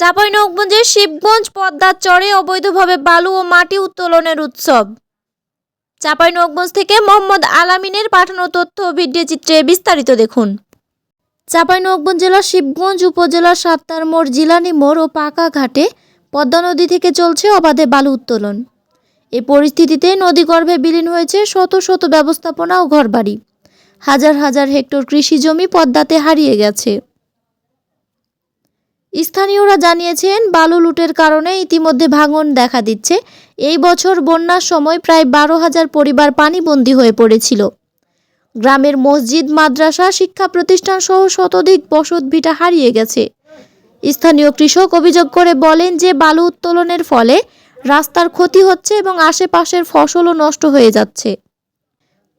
চাঁপাইনবাবগঞ্জের শিবগঞ্জ পদ্মার চরে অবৈধভাবে বালু ও মাটি উত্তোলনের উৎসব। চাঁপাইনবাবগঞ্জ থেকে মোহাম্মদ আলামিনের পাঠানো তথ্য ভিডিও চিত্রে বিস্তারিত দেখুন। চাঁপাইনবাবগঞ্জ জেলার শিবগঞ্জ উপজেলার সাত্তার মোড় জিলানি মোড় ও পাকা ঘাটে পদ্মা নদী থেকে চলছে অবাধে বালু উত্তোলন। এই পরিস্থিতিতে নদীগর্ভে বিলীন হয়েছে শত শত ব্যবস্থাপনা ও ঘরবাড়ি। হাজার হাজার হেক্টর কৃষি জমি পদ্মাতে হারিয়ে গেছে। স্থানীয়রা জানিয়েছেন, বালু লুটের কারণে ইতিমধ্যে ভাঙন দেখা দিচ্ছে। এই বছর বন্যার সময় প্রায় বারো হাজার পরিবার পানিবন্দী হয়ে পড়েছিল। গ্রামের মসজিদ, মাদ্রাসা, শিক্ষা প্রতিষ্ঠান সহ শতাধিক বসতভিটা হারিয়ে গেছে। স্থানীয় কৃষক অভিযোগ করে বলেন যে, বালু উত্তোলনের ফলে রাস্তার ক্ষতি হচ্ছে এবং আশেপাশের ফসলও নষ্ট হয়ে যাচ্ছে।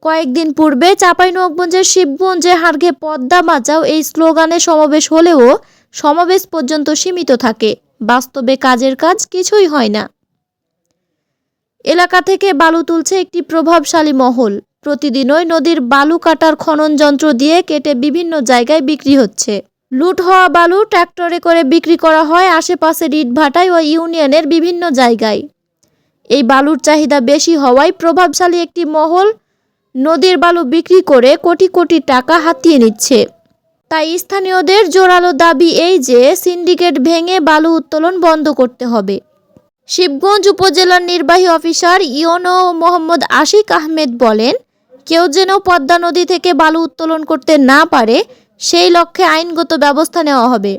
কয়েকদিন পূর্বে চাঁপাইনবাবগঞ্জের শিবগঞ্জে হারঘে পদ্মা বাঁচাও এই স্লোগানে সমাবেশ হলেও সমাবেশ পর্যন্ত সীমিত থাকে। বাস্তবে কাজের কাজ কিছুই হয় না। এলাকা থেকে বালু তুলছে একটি প্রভাবশালী মহল। প্রতিদিনই নদীর বালু কাটার খনন যন্ত্র দিয়ে কেটে বিভিন্ন জায়গায় বিক্রি হচ্ছে। লুট হওয়া বালু ট্র্যাক্টরে করে বিক্রি করা হয় আশেপাশের ইটভাটায় ও ইউনিয়নের বিভিন্ন জায়গায়। এই বালুর চাহিদা বেশি হওয়ায় প্রভাবশালী একটি মহল নদীর বালু বিক্রি করে কোটি কোটি টাকা হাতিয়ে নিচ্ছে। তাই স্থানীয়দের জোরালো দাবি এই যে সিন্ডিকেট ভেঙে বালু উত্তোলন বন্ধ করতে হবে। শিবগঞ্জ উপজেলার নির্বাহী অফিসার ইওনো মোহাম্মদ আশিক আহমেদ বলেন কেউ যেন পদ্মা নদী থেকে বালু উত্তোলন করতে না পারে সেই লক্ষ্যে আইনগত ব্যবস্থা নেওয়া হবে।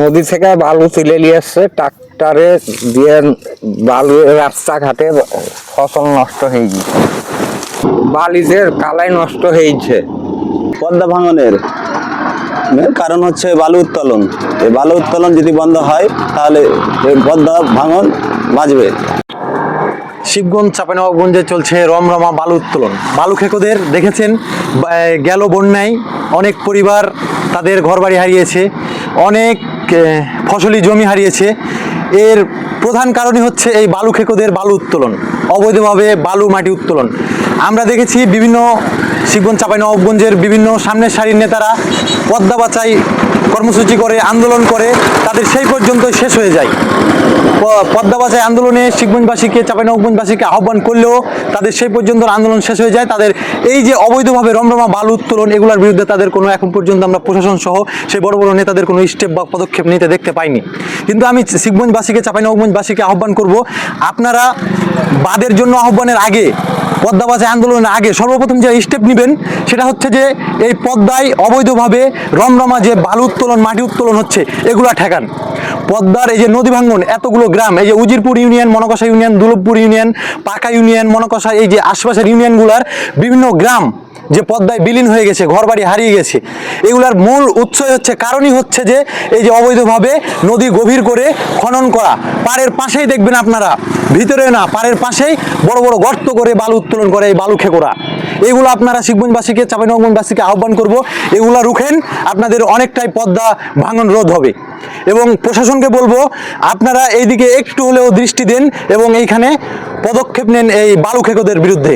নদী থেকে বালু তুলে নিয়ে এসছে ট্রাক্টরে দিয়ে বালু রাস্তাঘাটে ফসল নষ্ট হয়ে গেছে বালিতে কালাই নষ্ট হয়েছে। পদ্মা ভাঙনের কারণ হচ্ছে বালু উত্তোলন। এই বালু উত্তোলন যদি বন্ধ হয়, তাহলে পদ্মা ভাঙন বাঁচবে শিবগঞ্জ, চাঁপাইনবাবগঞ্জে চলছে রমরমা বালু উত্তোলন। বালু খেকোদের দেখেছেন গেল বন্যায় অনেক পরিবার তাদের ঘরবাড়ি হারিয়েছে, অনেক ফসলি জমি হারিয়েছে। এর প্রধান কারণই হচ্ছে এই বালু খেকোদের বালু উত্তোলন, অবৈধভাবে বালু মাটি উত্তোলন। আমরা দেখেছি বিভিন্ন শিবগঞ্জ চাঁপাইনবাবগঞ্জের বিভিন্ন সামনের সারির নেতারা পদ্মা বাঁচাই কর্মসূচি করে, আন্দোলন করে, তাদের সেই পর্যন্ত শেষ হয়ে যায়। পদ্মা বাঁচাই আন্দোলনে শিবগঞ্জবাসীকে চাঁপাইনবাবগঞ্জবাসীকে আহ্বান করলেও তাদের সেই পর্যন্ত আন্দোলন শেষ হয়ে যায়। তাদের এই যে অবৈধভাবে রমরমা বালু উত্তোলন এগুলোর বিরুদ্ধে তাদের কোনো এখন পর্যন্ত আমরা প্রশাসন সহ সেই বড় বড় নেতাদের কোনো স্টেপ বা পদক্ষেপ নিতে দেখতে পাইনি। কিন্তু আমি শিবগঞ্জবাসীকে চাঁপাইনবাবগঞ্জবাসীকে আহ্বান করব, আপনারা বাদের জন্য আহ্বানের আগে পদ্মা বাঁচাই আন্দোলনের আগে সর্বপ্রথম যে স্টেপ নেবেন, সেটা হচ্ছে যে এই পদ্মায় অবৈধভাবে রমরমা যে বালু উত্তোলন, মাটি উত্তোলন হচ্ছে, এগুলো ঠেকান। পদ্মার এই যে নদী ভাঙ্গন, এতগুলো গ্রাম, এই যে Ujirpur union Monkasha union Dulabhpur union, Paka union Monkasha এই যে আশপাশের ইউনিয়নগুলার বিভিন্ন গ্রাম যে পদ্মায় বিলীন হয়ে গেছে, ঘরবাড়ি হারিয়ে গেছে। এগুলার মূল উৎসই হচ্ছে, কারণই হচ্ছে যে এই যে অবৈধভাবে নদী গভীর করে খনন করা। পাড়ের পাশেই দেখবেন আপনারা, ভিতরে না, পাড়ের পাশেই বড় বড় গর্ত করে বালু উত্তোলন করে, এই বালু খেকোরা। এগুলো আপনারা শিবগঞ্জবাসীকে চাঁপাইনবাবগঞ্জবাসীকে আহ্বান করব, এগুলা রুখেন, আপনাদের অনেকটাই পদ্মা ভাঙন রোধ হবে। এবং প্রশাসনকে বলব, আপনারা এইদিকে একটু হলেও দৃষ্টি দেন এবং এইখানে পদক্ষেপ নেন এই বালু খেকোদের বিরুদ্ধে।